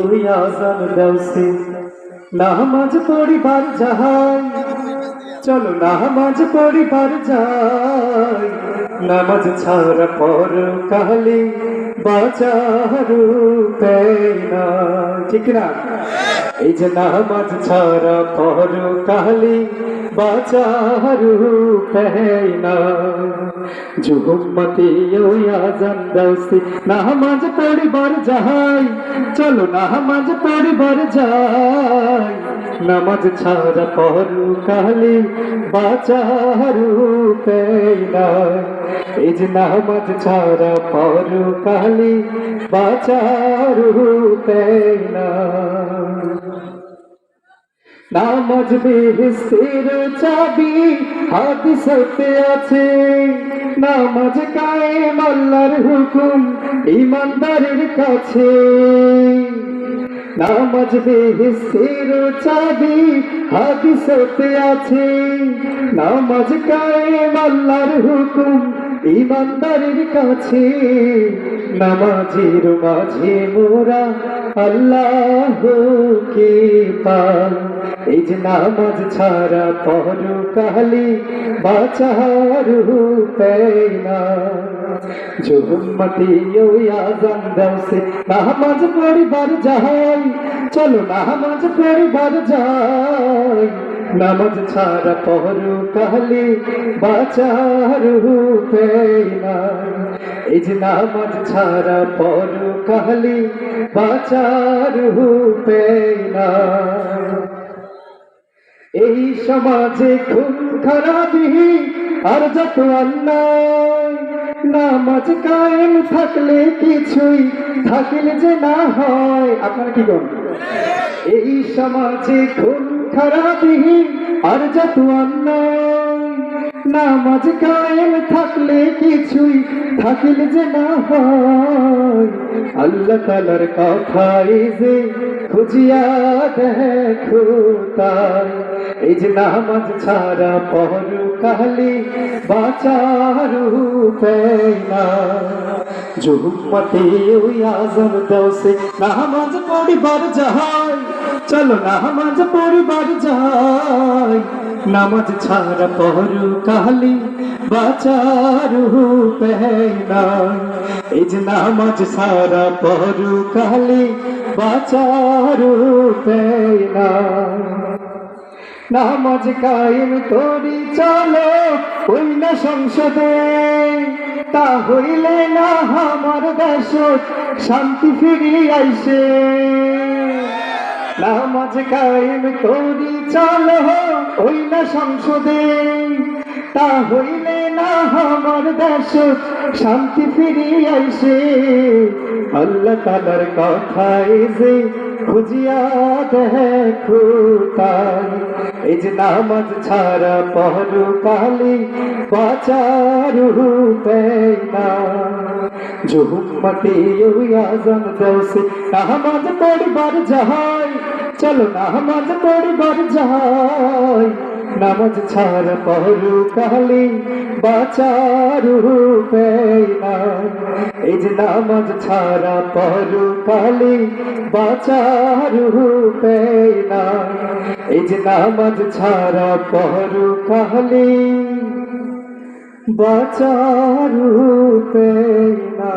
ওই আজান দাওসে। নামাজ পড়িবার যাহাই চলো নামাজ পড়িবার যাই নামাজ ছাড়া পর কালে বাজারু না ঠিক না এই যে নামাজ ছাড়া পর কালে বাজারু না। জুহুম্মতি ওই আজান দাওসি নামাজ পড়িবার যাই, চলো নামাজ পড়িবার যাই। নামাজ ছাড়া পরু কালে বাচারু পেলা এই যে নামাজ ছাড়া পরু কালে বাচারু পেলা নামাজ বেহেস্তের চাবি, হাদিসতে আছে। নামাজ কায়েম আল্লাহর হুকুম ইমানদারের কাছে। নামাজ বেহেস্তের চাবি, হাদিসতে আছে। নামাজ কায়েম আল্লাহর হুকুম ইমানদারের কাছে, নামাজের মাঝে মোরা আল্লাহ কে পাই এই যে নামাজ ছাড়া পর কালি বাচারু পেনা নামাজ পড়িবার যাই চলো নামাজ পড়িবার যাই নামাজ ছাড়া পহরু কাহলে বাচারু পেনা এই যে নামাজ ছাড়া পহরু কাহলে বাচারু পেনা এই সমাজে খুন খারাপি আর যত অন্যায়, নামাজ কায়েম থাকলে কিছুই থাকলে যে না হয়। আপনারা কি করেন এই সমাজে খুন খারাপি আর যত নামাজ কায়েম থাকলে কিছুই থাকলে যে না হয়। আল্লাহ তালার কথাই যে খুঁজিয়া দেখো তাই। এই যে নামাজ ছাড়া পহরু কালি বাচারু পেনা জুহুম্মতে ওই আজম দোসে নামাজ পড়িবার যাই চলো নামাজ পড়িবার যাই। নামাজ ছাড়া পহরু কালি বাচারু পেনা এই যে নামাজ সারা পহরু কালি বাচারু পেনা নামাজ কায়েম করি, চলো ওই না সংসদে। তা হইলে না আমার দেশ শান্তি ফিরি আইসে নামাজ কায়েম করি, চলো ওই না সংসদে। তা হইলে না আমার দেশ শান্তি ফিরি আইসে আল্লাহ তালার কথায় যে খুঁজিয়া দেখো তাই। এই যে নামাজ ছাড়া পহরু কালি বাচারু পেনা জুহুম্মতি ওই আজম দোসে নামাজ পড়িবার যাই চলো নামাজ পড়িবার যাই নামাজ ছাড়া পহরু কালি বাচারু এই যে নামাজ ছাড়া পহরু কালি বাচারু এই যে নামাজ ছাড়া পহরু কালি বাচারু পেনা